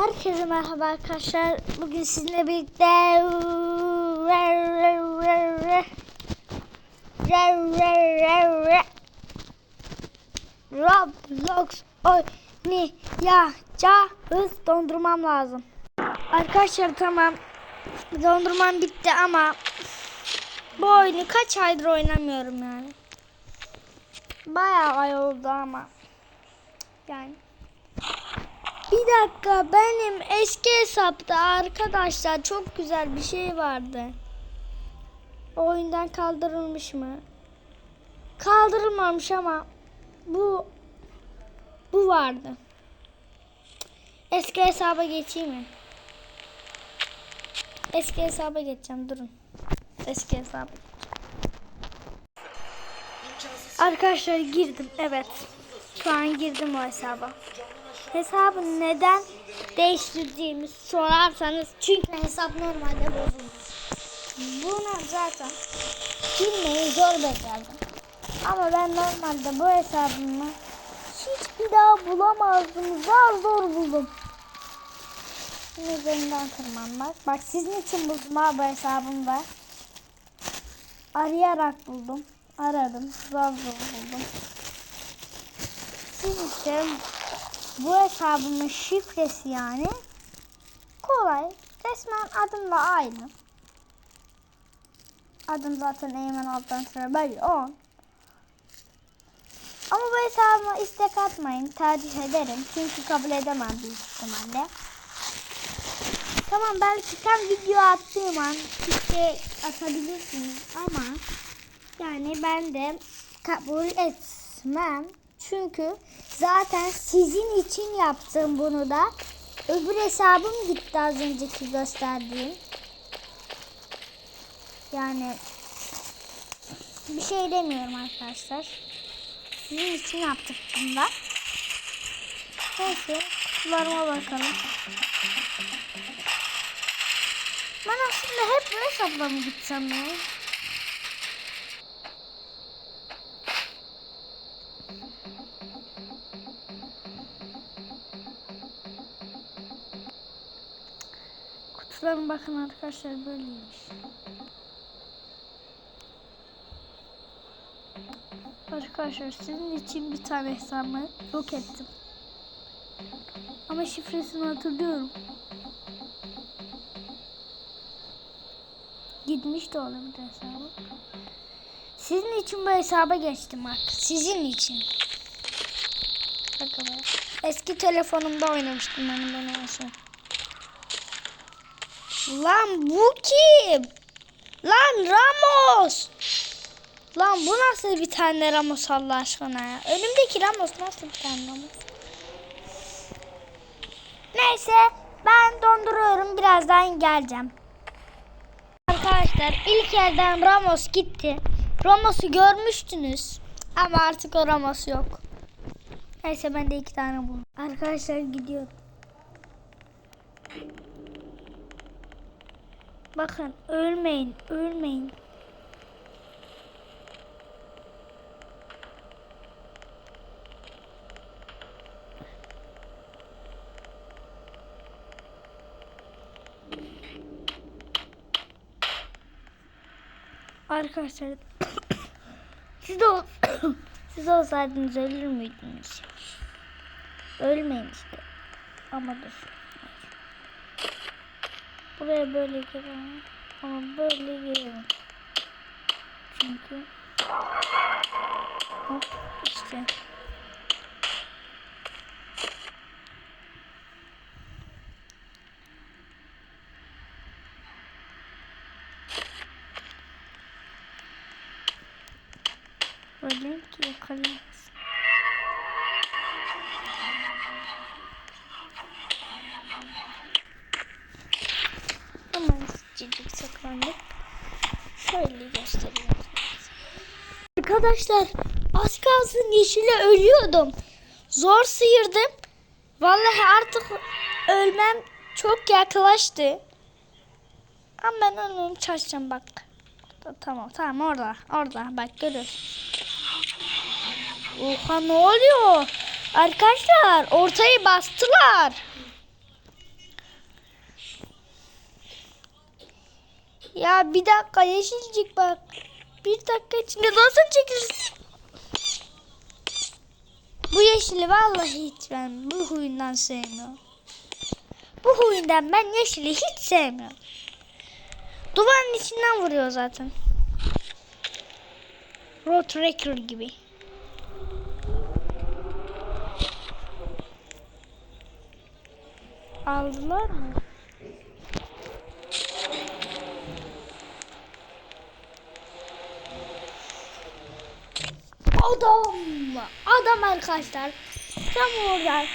Herkese merhaba arkadaşlar. Bugün sizinle birlikte Roblox oynayacağız. Dondurmam lazım. Arkadaşlar tamam. Dondurmam bitti ama bu oyunu kaç aydır oynamıyorum yani. Bayağı ay oldu ama. Yani. Bir dakika benim eski hesapta arkadaşlar çok güzel bir şey vardı. O oyundan kaldırılmış mı? Kaldırılmamış ama bu bu vardı. Eski hesaba geçeyim mi? Eski hesaba geçeceğim durun. Eski hesaba. Arkadaşlar girdim evet. Şu an girdim o hesaba. Hesabı neden değiştirdiğimi sorarsanız çünkü hesap normalde bozulmuş. Buna zaten girmeyi zor becerdim. Ama ben normalde bu hesabımı hiçbir daha bulamazdım. Zar zor buldum. Şimdi üzerinden tırmanmak. Bak sizin için buldum ha bu hesabımda. Arayarak buldum. Aradım. Zar zor buldum. Siz için bu hesabımın şifresi yani kolay. Resmen adımla aynı. Adım zaten Eymen alttan sonra belli 10. Ama bu hesabıma istek atmayın. Tercih ederim. Çünkü kabul edemem büyük ihtimalle. Tamam belki tam video attığım an istek atabilirsiniz ama yani ben de kabul etmem. Çünkü zaten sizin için yaptım bunu da. Öbür hesabım gitti az önceki gösterdiğim. Yani bir şey demiyorum arkadaşlar. Sizin için yaptık bunu da. Neyse kutularıma bakalım. Ben aslında hep bu hesapla mı gitsem ya? Kutularına bakın arkadaşlar böyleymiş. Arkadaşlar sizin için bir tane hesabımı yok ettim. Ama şifresini hatırlıyorum. Gitmiş de olabilir hesabı. Sizin için bu hesaba geçtim artık. Sizin için. Bakın. Eski telefonumda oynamıştım ben ben en. Lan bu kim? Lan Ramos. Lan bu nasıl bir tane Ramos Allah aşkına ya? Önümdeki Ramos nasıl bir tane Ramos? Neyse ben donduruyorum birazdan geleceğim. Arkadaşlar ilk elden Ramos gitti. Ramos'u görmüştünüz. Ama artık o Ramos yok. Neyse ben de iki tane buldum. Arkadaşlar gidiyorum. Bakın ölmeyin, ölmeyin. Arkadaşlar siz de siz olsaydınız ölür müydünüz? Ölmeyin işte. Ama dur. Buraya böyle girelim. Ama böyle girelim. Çünkü hop işte. Böyle ki yakalayamaz. Cicik saklandık. Şöyle göstereyim. Arkadaşlar az kalsın yeşile ölüyordum. Zor sıyırdım. Vallahi artık ölmem çok yaklaştı. Ama ben ölmemi çalışacağım bak. Tamam tamam orada orada bak görüyorsun. Oha ne oluyor? Arkadaşlar ortayı bastılar. Ya bir dakika yeşilcik bak. Bir dakika içinde nasıl çekilirsin? Bu yeşili vallahi hiç ben bu huyundan sevmiyorum. Bu huyundan ben yeşili hiç sevmiyorum. Duvarın içinden vuruyor zaten. Road Tracker gibi. Aldılar mı? Adam. Adam arkadaşlar. Tam oradan.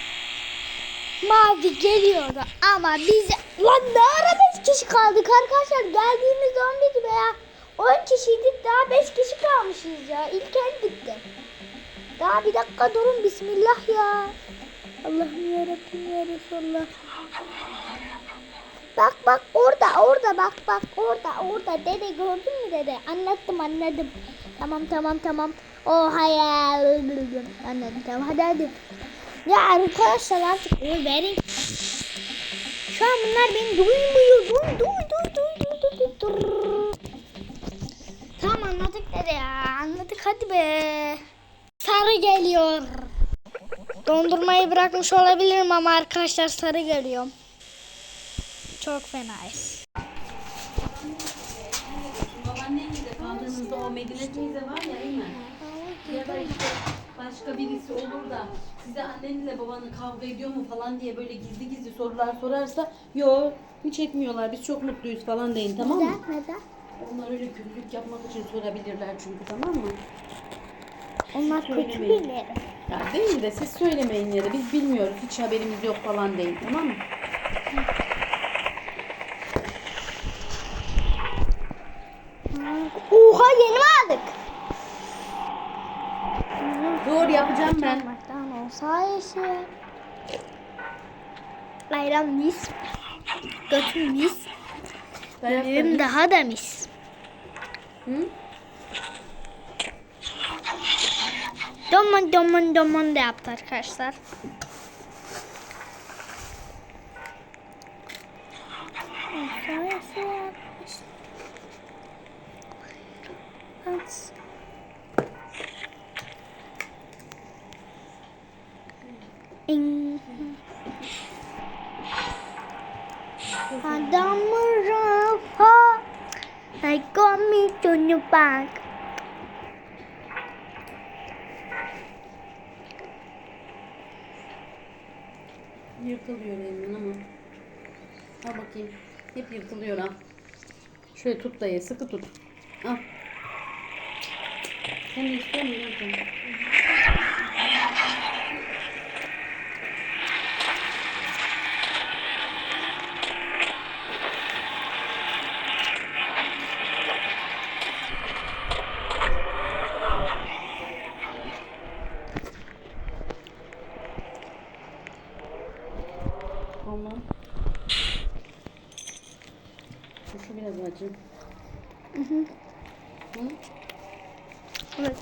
Mavi geliyordu ama biz lan ne ara 5 kişi kaldık arkadaşlar geldiğimiz 11 veya 10 kişiydik daha 5 kişi kalmışız ya ilk el bitti. Daha bir dakika durun bismillah ya. Allah'ım yarabbim ya Resulallah. Bak bak orada orada bak bak orada orada dede gördün mü dede anlattım anladım. Tamam tamam tamam. O hayal anladım tamam hadi hadi. Ya arkadaşlar artık oy verin. Şu an bunlar beni duymuyor. Duy duy duy duy duy duy duy. Tamam anladık dede ya anladık hadi be. Sarı geliyor. Dondurmayı bırakmış olabilirim ama arkadaşlar sarı geliyor. Çok fenayız. Medine teyze var ya Eymen. Ya da işte başka birisi olur da size annenle babanın kavga ediyor mu falan diye böyle gizli gizli sorular sorarsa yo hiç etmiyorlar biz çok mutluyuz falan deyin tamam mı? Neden? Onlar öyle kötülük yapmak için sorabilirler çünkü tamam mı? Onlar kötü Söylemeyin. birileri. Ya değil de siz söylemeyin ya da biz bilmiyoruz hiç haberimiz yok falan deyin tamam mı? Oha yeni mi aldık? Doğru yapacağım ben. Çarpmaktan olsaydı. Bayram mis. Götüm mis. Benim daha da mis. Hı? Domon domon domon da yaptı arkadaşlar. Olsaydı yapmış. İn. Adamı rafa. I got me to your back. Yırtılıyor Eymen ama. Al bakayım. Hep yırtılıyor ha. Şöyle tut da ye. Sıkı tut. Al. Sen istiyor musun? Gel canım. Allah. Şu biraz acı. Hı? Evet.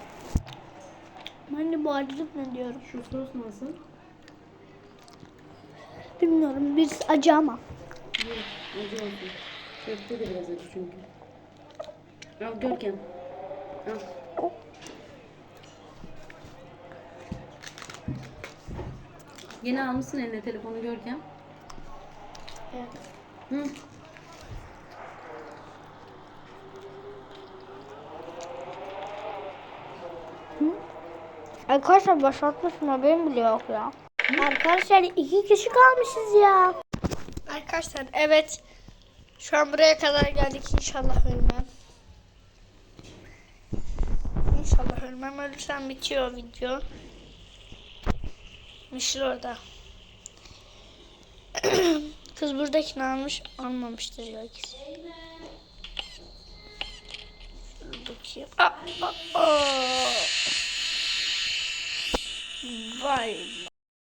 Ben de bu acılık ne diyorum? Şu sos nasıl? Bilmiyorum. Bir acı ama. Yok, acı olsun. Köfte de biraz acı çünkü. Al Görkem. Al. Yine almışsın eline telefonu Görkem. Evet. Hı. Arkadaşlar başlatmışım haberim bile yok ya. Arkadaşlar iki kişi kalmışız ya. Arkadaşlar evet. Şu an buraya kadar geldik. İnşallah ölmem. İnşallah ölmem. Ölürsem bitiyor video. Mişir orada. Kız buradakini almış. Almamıştır belki. Dur Bakayım. Aa, aa, aa. Bye.